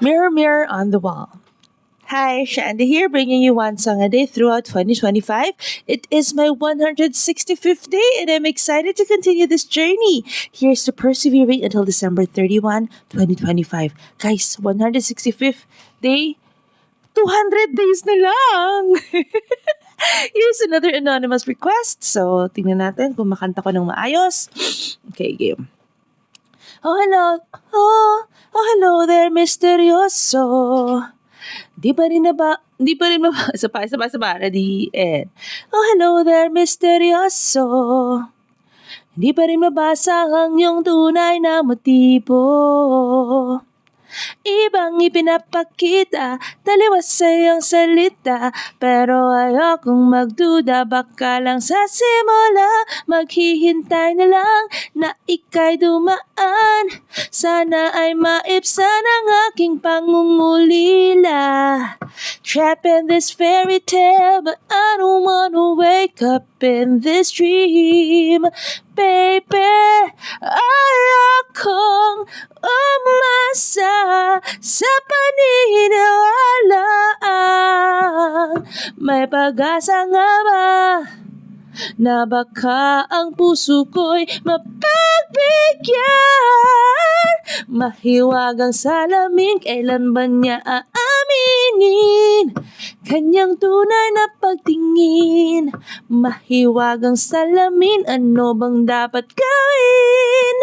Mirror, mirror on the wall. Hi, Shandy here, bringing you one song a day throughout 2025. It is my 165th day, and I'm excited to continue this journey. Here's to persevering until December 31, 2025. Guys, 165th day, 200 days na lang! Here's another anonymous request. So, tingnan natin kung makanta ko ng maayos. Okay, game. Oh, hello. Oh, oh, hello there, misteryoso. Di pa rin na ba, di pa rin ba, isa pa, isa pa, ready, and, oh, hello there, misteryoso. Di pa rin mabasa ang iyong tunay na motibo. Ibang ipinapakita, taliwas sa iyong salita Pero ayokong magduda, baka lang sa simula Maghihintay na lang na ika'y dumaan. Sana ay maipsan ang aking pangungulila. Trapped in this fairy tale, but I don't wanna wake up in this dream Baby, ayokong umasa sa paniniwala May pag-asa nga ba na baka ang puso ko'y mapagbigyan? Mahiwagang salamin, kailan ba niya aaminin Kanyang tunay na pagtingin Mahiwagang salamin, ano bang dapat gawin?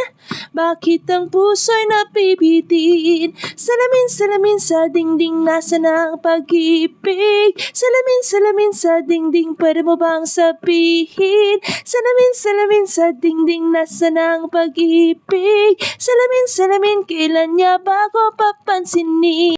Bakit ang puso'y napipitin? Salamin, salamin sa dingding, nasa na ang pag-ibig? Salamin, salamin sa dingding, pwede mo bang sabihin? Salamin, salamin sa dingding, nasa na ang pag-ibig? Salamin, salamin, kailan niya ba ako papansinin?